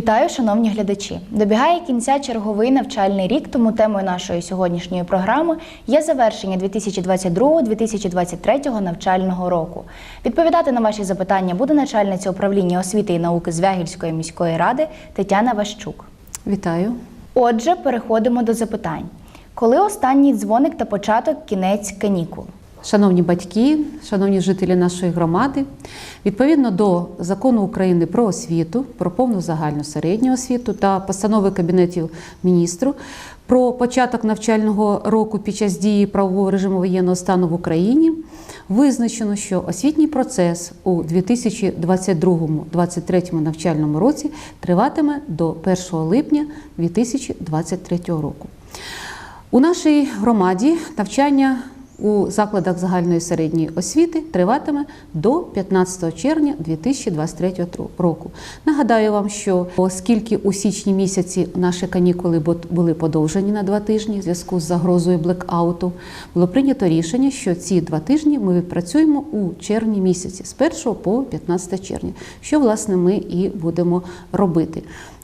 Вітаю, шановні глядачі! Добігає кінця черговий навчальний рік, тому темою нашої сьогоднішньої програми є завершення 2022-2023 навчального року. Відповідати на ваші запитання буде начальниця управління освіти і науки Звягільської міської ради Тетяна Ващук. Вітаю. Отже, переходимо до запитань. Коли останній дзвоник та початок кінець канікул? Шановні батьки, шановні жителі нашої громади, відповідно до закону України про освіту, про повну загальну середню освіту та постанови Кабінетів міністрів про початок навчального року під час дії правового режиму воєнного стану в Україні, визначено, що освітній процес у 2022-2023 навчальному році триватиме до 1 липня 2023 року. У нашій громаді навчання у закладах загальної середньої освіти триватиме до 15 червня 2023 року. Нагадаю вам, що оскільки у січні місяці наші канікули були подовжені на два тижні в зв'язку з загрозою блекауту, було прийнято рішення, що ці два тижні ми відпрацюємо у червні місяці з 1 по 15 червня, що власне ми і будемо робити.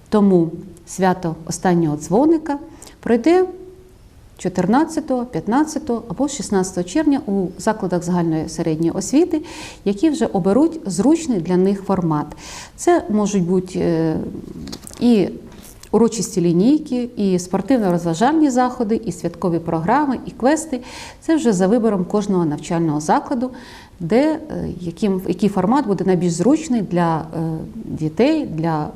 Тому свято останнього дзвоника пройде. 14, 15 або 16 червня у закладах загальної середньої освіти, які вже оберуть зручний для них формат. Це можуть бути е, і урочисті лінійки, і спортивно-розважальні заходи, і святкові програми, і квести. Це вже за вибором кожного навчального закладу, де е, яким, який формат буде найбільш зручний для е, дітей, для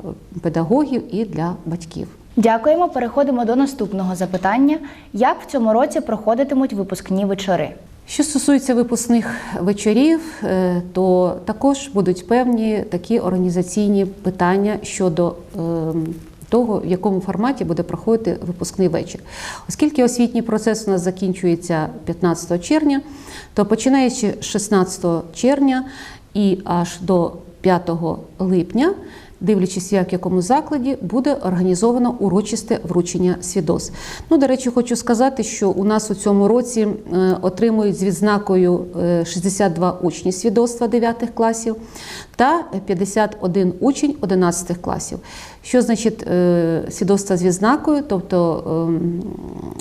педагогів і для батьків. Дякуємо. Переходимо до наступного запитання: як в цьому році проходитимуть випускні вечори? Що стосується випускних вечорів, е, то також будуть певні такі організаційні питання щодо того, в якому форматі буде проходити випускний вечір. Оскільки освітній процес у нас закінчується 15 червня, то починаючи з 16 червня і аж до 5 липня дивлячись, як в якому закладі буде організовано урочисте вручення свідоцтв. Ну, до речі, хочу сказати, що у нас у цьому році е, отримують з відзнакою 62 е, учні свідоцтва 9 класів та 51 учень 11 класів. Що значить е, свідоцтво з відзнакою? Тобто ем,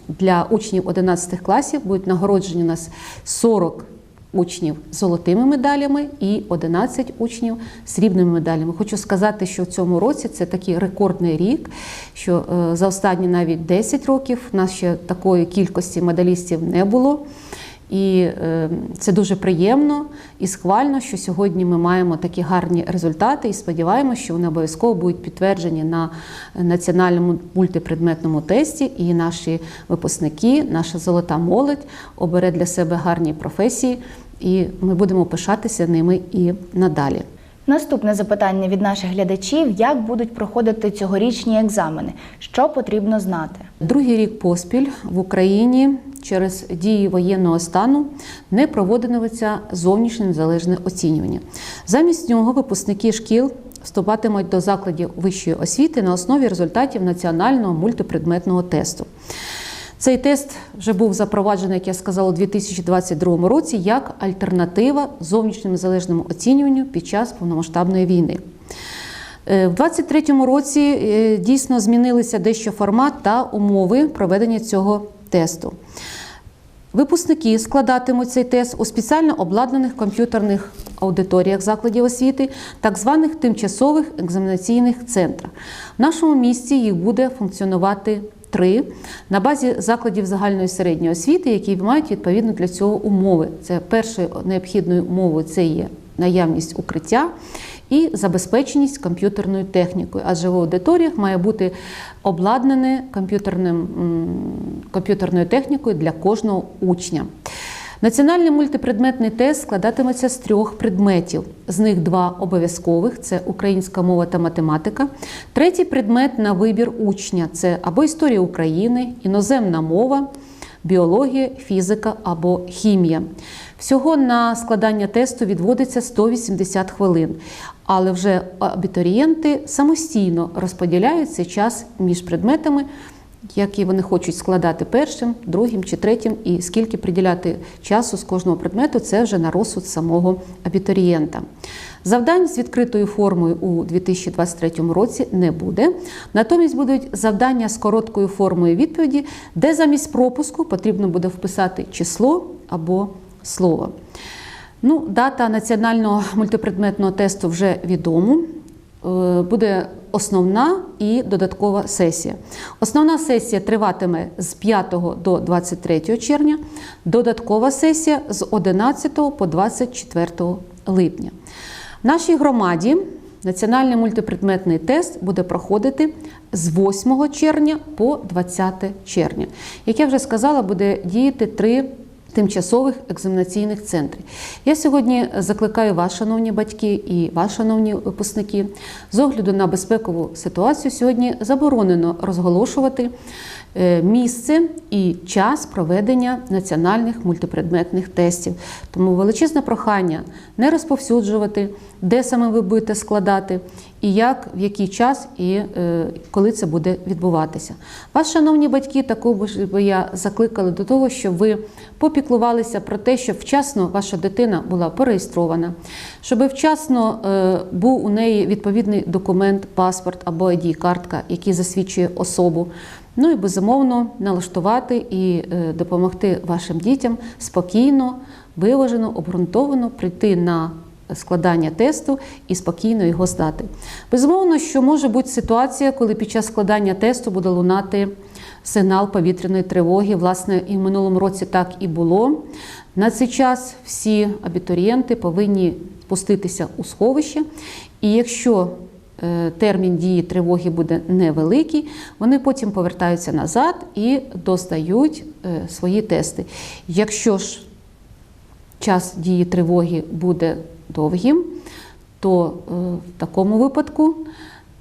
для учнів 11 класів будуть нагороджені у нас 40 учнів золотими медалями і 11 учнів срібними медалями. Хочу сказати, що в цьому році це такий рекордний рік, що е, за останні навіть 10 років у нас ще такої кількості медалістів не було. І е, це дуже приємно і схвально, що сьогодні ми маємо такі гарні результати, і сподіваємося, що вони обов'язково будуть підтверджені на національному мультипредметному тесті. І наші випускники, наша золота молодь обере для себе гарні професії, і ми будемо пишатися ними і надалі. Наступне запитання від наших глядачів: як будуть проходити цьогорічні екзамени? Що потрібно знати? Другий рік поспіль в Україні через дії воєнного стану не проводитиметься зовнішнє незалежне оцінювання. Замість нього випускники шкіл вступатимуть до закладів вищої освіти на основі результатів національного мультипредметного тесту. Цей тест вже був запроваджений, як я сказала, у 2022 році як альтернатива зовнішньому незалежному оцінюванню під час повномасштабної війни. Е, в 2023 році е, дійсно змінилися дещо формат та умови проведення цього тесту. Випускники складатимуть цей тест у спеціально обладнаних комп'ютерних аудиторіях закладів освіти, так званих тимчасових екзаменаційних центрах. В нашому місті їх буде функціонувати три на базі закладів загальної середньої освіти, які мають відповідно для цього умови. Це першою необхідною умовою це є наявність укриття і забезпеченість комп'ютерною технікою, адже в аудиторіях має бути обладнане комп'ютерною технікою для кожного учня. Національний мультипредметний тест складатиметься з трьох предметів. З них два обов'язкових це українська мова та математика. Третій предмет на вибір учня це або історія України, іноземна мова, біологія, фізика або хімія. Всього на складання тесту відводиться 180 хвилин, але вже абітурієнти самостійно розподіляють цей час між предметами які вони хочуть складати першим, другим чи третім, і скільки приділяти часу з кожного предмету, це вже на розсуд самого абітурієнта. Завдань з відкритою формою у 2023 році не буде. Натомість будуть завдання з короткою формою відповіді, де замість пропуску потрібно буде вписати число або слово. Ну, дата національного мультипредметного тесту вже відома. Е, Буде основна і додаткова сесія. Основна сесія триватиме з 5 до 23 червня, додаткова сесія з 11 по 24 липня. В нашій громаді національний мультипредметний тест буде проходити з 8 червня по 20 червня. Як я вже сказала, буде діяти три тимчасових екзаменаційних центрів. Я сьогодні закликаю вас, шановні батьки, і вас, шановні випускники, з огляду на безпекову ситуацію сьогодні заборонено розголошувати місце і час проведення національних мультипредметних тестів. Тому величезне прохання не розповсюджувати, де саме ви будете складати, і як, в який час і е, коли це буде відбуватися. Вас, шановні батьки, також би я закликала до того, щоб ви попіклувалися про те, щоб вчасно ваша дитина була пореєстрована, щоб вчасно е, був у неї відповідний документ, паспорт або ID-картка, який засвідчує особу. Ну і безумовно налаштувати і е, допомогти вашим дітям спокійно, виважено, обґрунтовано прийти на складання тесту і спокійно його здати. Безумовно, що може бути ситуація, коли під час складання тесту буде лунати сигнал повітряної тривоги. Власне, і в минулому році так і було. На цей час всі абітурієнти повинні спуститися у сховище, і якщо термін дії тривоги буде невеликий, вони потім повертаються назад і достають е, свої тести. Якщо ж час дії тривоги буде довгим, то е, в такому випадку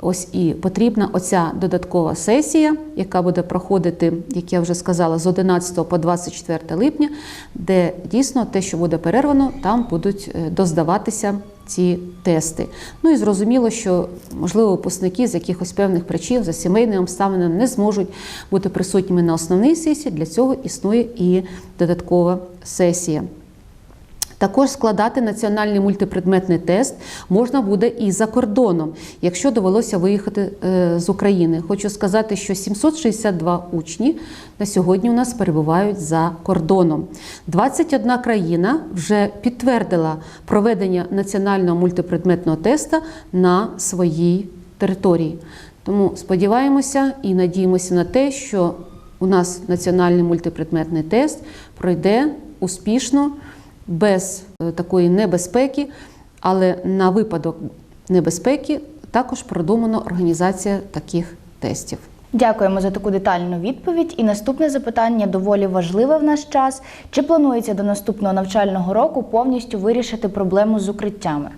ось і потрібна оця додаткова сесія, яка буде проходити, як я вже сказала, з 11 по 24 липня, де дійсно те, що буде перервано, там будуть е, доздаватися ці тести. Ну і зрозуміло, що можливо випускники з якихось певних причин за сімейними обставинами не зможуть бути присутніми на основній сесії. Для цього існує і додаткова сесія. Також складати національний мультипредметний тест можна буде і за кордоном, якщо довелося виїхати е, з України. Хочу сказати, що 762 учні на сьогодні у нас перебувають за кордоном. 21 країна вже підтвердила проведення національного мультипредметного теста на своїй території. Тому сподіваємося і надіємося на те, що у нас національний мультипредметний тест пройде успішно без е, такої небезпеки, але на випадок небезпеки також продумана організація таких тестів. Дякуємо за таку детальну відповідь. І наступне запитання доволі важливе в наш час. Чи планується до наступного навчального року повністю вирішити проблему з укриттями?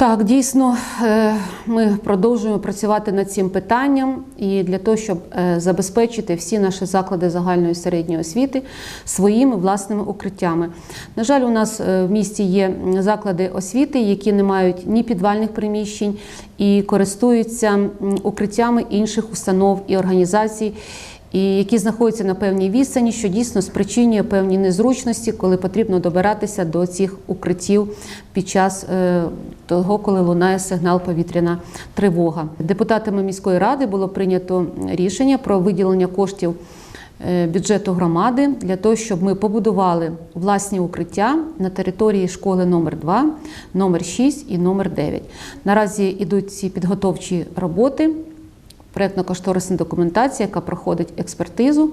Так, дійсно, е, ми продовжуємо працювати над цим питанням і для того, щоб е, забезпечити всі наші заклади загальної середньої освіти своїми власними укриттями. На жаль, у нас е, в місті є заклади освіти, які не мають ні підвальних приміщень і користуються укриттями інших установ і організацій. І які знаходяться на певній відстані, що дійсно спричинює певні незручності, коли потрібно добиратися до цих укриттів під час е, того, коли лунає сигнал повітряна тривога. Депутатами міської ради було прийнято рішення про виділення коштів е, бюджету громади для того, щоб ми побудували власні укриття на території школи номер 2 номер 6 і номер 9 Наразі йдуть ці підготовчі роботи проєктно-кошторисна документація, яка проходить експертизу.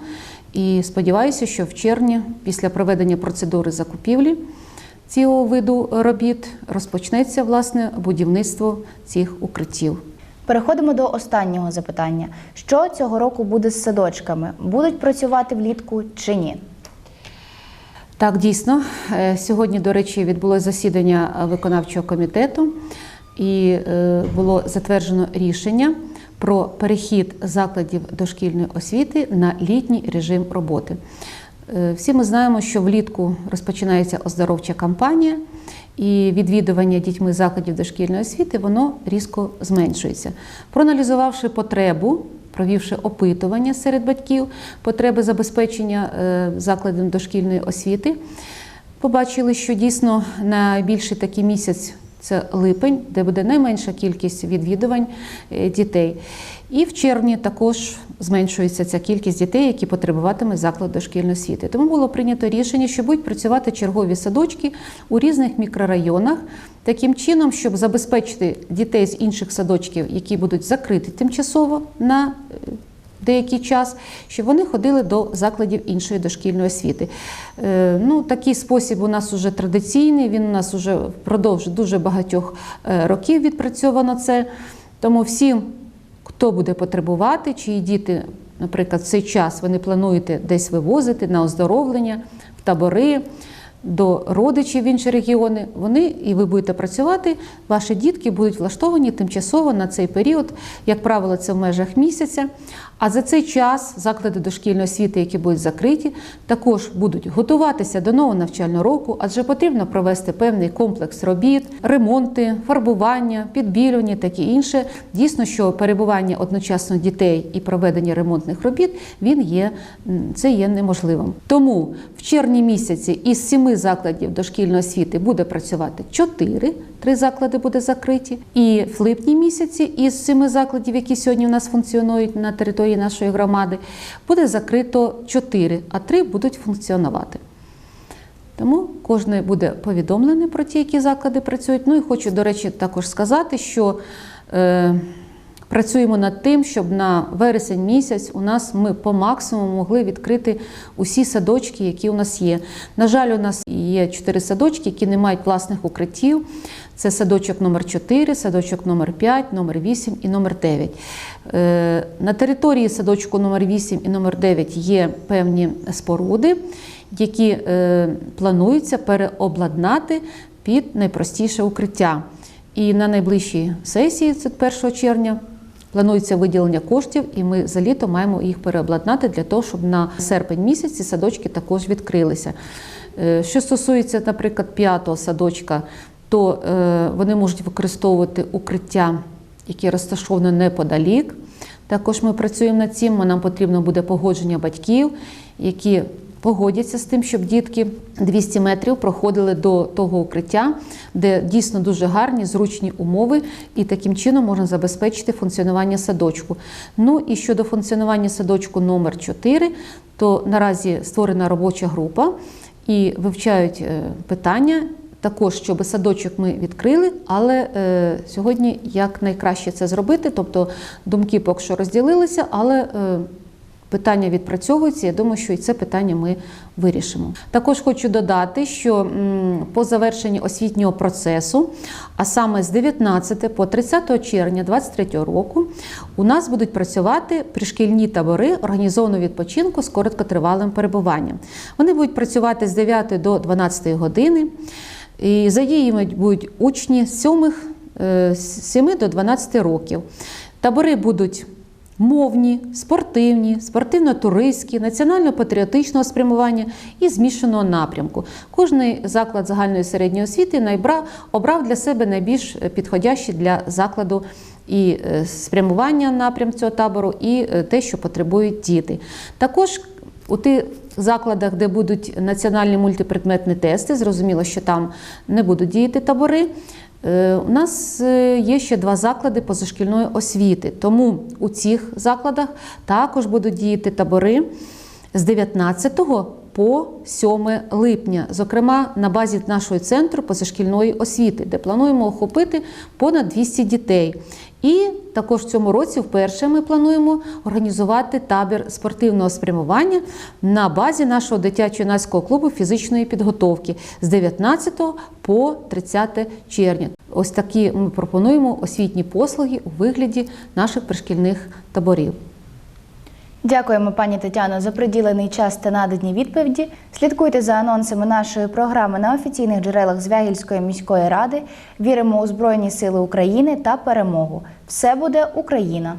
І сподіваюся, що в червні, після проведення процедури закупівлі цього виду робіт, розпочнеться власне будівництво цих укриттів. Переходимо до останнього запитання: що цього року буде з садочками? Будуть працювати влітку чи ні? Так, дійсно, Е, сьогодні, до речі, відбулося засідання виконавчого комітету, і е, було затверджено рішення про перехід закладів дошкільної освіти на літній режим роботи. Е, Всі ми знаємо, що влітку розпочинається оздоровча кампанія, і відвідування дітьми закладів дошкільної освіти воно різко зменшується. Проаналізувавши потребу, провівши опитування серед батьків, потреби забезпечення е, закладів дошкільної освіти, побачили, що дійсно найбільший такий місяць це липень, де буде найменша кількість відвідувань е, дітей. І в червні також зменшується ця кількість дітей, які потребуватимуть закладу дошкільної освіти. Тому було прийнято рішення, що будуть працювати чергові садочки у різних мікрорайонах, таким чином, щоб забезпечити дітей з інших садочків, які будуть закриті тимчасово на е, деякий час, щоб вони ходили до закладів іншої дошкільної освіти. Е, Ну, такий спосіб у нас уже традиційний, він у нас уже впродовж дуже багатьох е, років відпрацьовано це. Тому всім, хто буде потребувати, чиї діти, наприклад, в цей час вони плануєте десь вивозити на оздоровлення, в табори. До родичів в інші регіони, вони і ви будете працювати. Ваші дітки будуть влаштовані тимчасово на цей період, як правило, це в межах місяця. А за цей час заклади дошкільної освіти, які будуть закриті, також будуть готуватися до нового навчального року, адже потрібно провести певний комплекс робіт, ремонти, фарбування, підбілювання, таке інше. Дійсно, що перебування одночасно дітей і проведення ремонтних робіт він є це є неможливим. Тому в червні місяці із сіми закладів дошкільної освіти буде працювати чотири. Три заклади буде закриті, і в липні місяці із семи закладів, які сьогодні у нас функціонують на території нашої громади, буде закрито чотири, а три будуть функціонувати. Тому кожен буде повідомлений про ті, які заклади працюють. Ну і хочу, до речі, також сказати, що е, працюємо над тим, щоб на вересень місяць у нас ми по максимуму могли відкрити усі садочки, які у нас є. На жаль, у нас є чотири садочки, які не мають власних укриттів. Це садочок номер 4, садочок номер 5, номер 8 і номер 9. Е, На території садочку номер 8 і номер 9 є певні споруди, які е, планується переобладнати під найпростіше укриття. І на найближчій сесії, це 1 червня, планується виділення коштів, і ми за літо маємо їх переобладнати для того, щоб на серпень місяці садочки також відкрилися. Е, Що стосується, наприклад, п'ятого садочка, то е, вони можуть використовувати укриття, яке розташоване неподалік. Також ми працюємо над цим. Нам потрібно буде погодження батьків, які погодяться з тим, щоб дітки 200 метрів проходили до того укриття, де дійсно дуже гарні, зручні умови, і таким чином можна забезпечити функціонування садочку. Ну і щодо функціонування садочку номер 4 то наразі створена робоча група і вивчають е, питання. Також, щоб садочок ми відкрили, але е, сьогодні як найкраще це зробити. Тобто думки поки що розділилися, але е, питання відпрацьовуються. Я думаю, що і це питання ми вирішимо. Також хочу додати, що по завершенні освітнього процесу, а саме з 19 по 30 червня 2023 року, у нас будуть працювати пришкільні табори організованого відпочинку з короткотривалим перебуванням. Вони будуть працювати з 9 до 12 години. І за задіювати будуть учні з 7, е, з 7 до 12 років. Табори будуть мовні, спортивні, спортивно-туристські, національно-патріотичного спрямування і змішаного напрямку. Кожний заклад загальної середньої освіти найбра- обрав для себе найбільш підходящий для закладу і е, спрямування напрям цього табору, і е, те, що потребують діти. Також у тих закладах, де будуть національні мультипредметні тести, зрозуміло, що там не будуть діяти табори. Е, У нас е, є ще два заклади позашкільної освіти, тому у цих закладах також будуть діяти табори з 19 по 7 липня, зокрема на базі нашого центру позашкільної освіти, де плануємо охопити понад 200 дітей. І також в цьому році вперше ми плануємо організувати табір спортивного спрямування на базі нашого дитячо-юнацького клубу фізичної підготовки з 19 по 30 червня. Ось такі ми пропонуємо освітні послуги у вигляді наших пришкільних таборів. Дякуємо, пані Тетяно, за приділений час та надані відповіді. Слідкуйте за анонсами нашої програми на офіційних джерелах Звягільської міської ради. Віримо у Збройні Сили України та перемогу. Все буде Україна!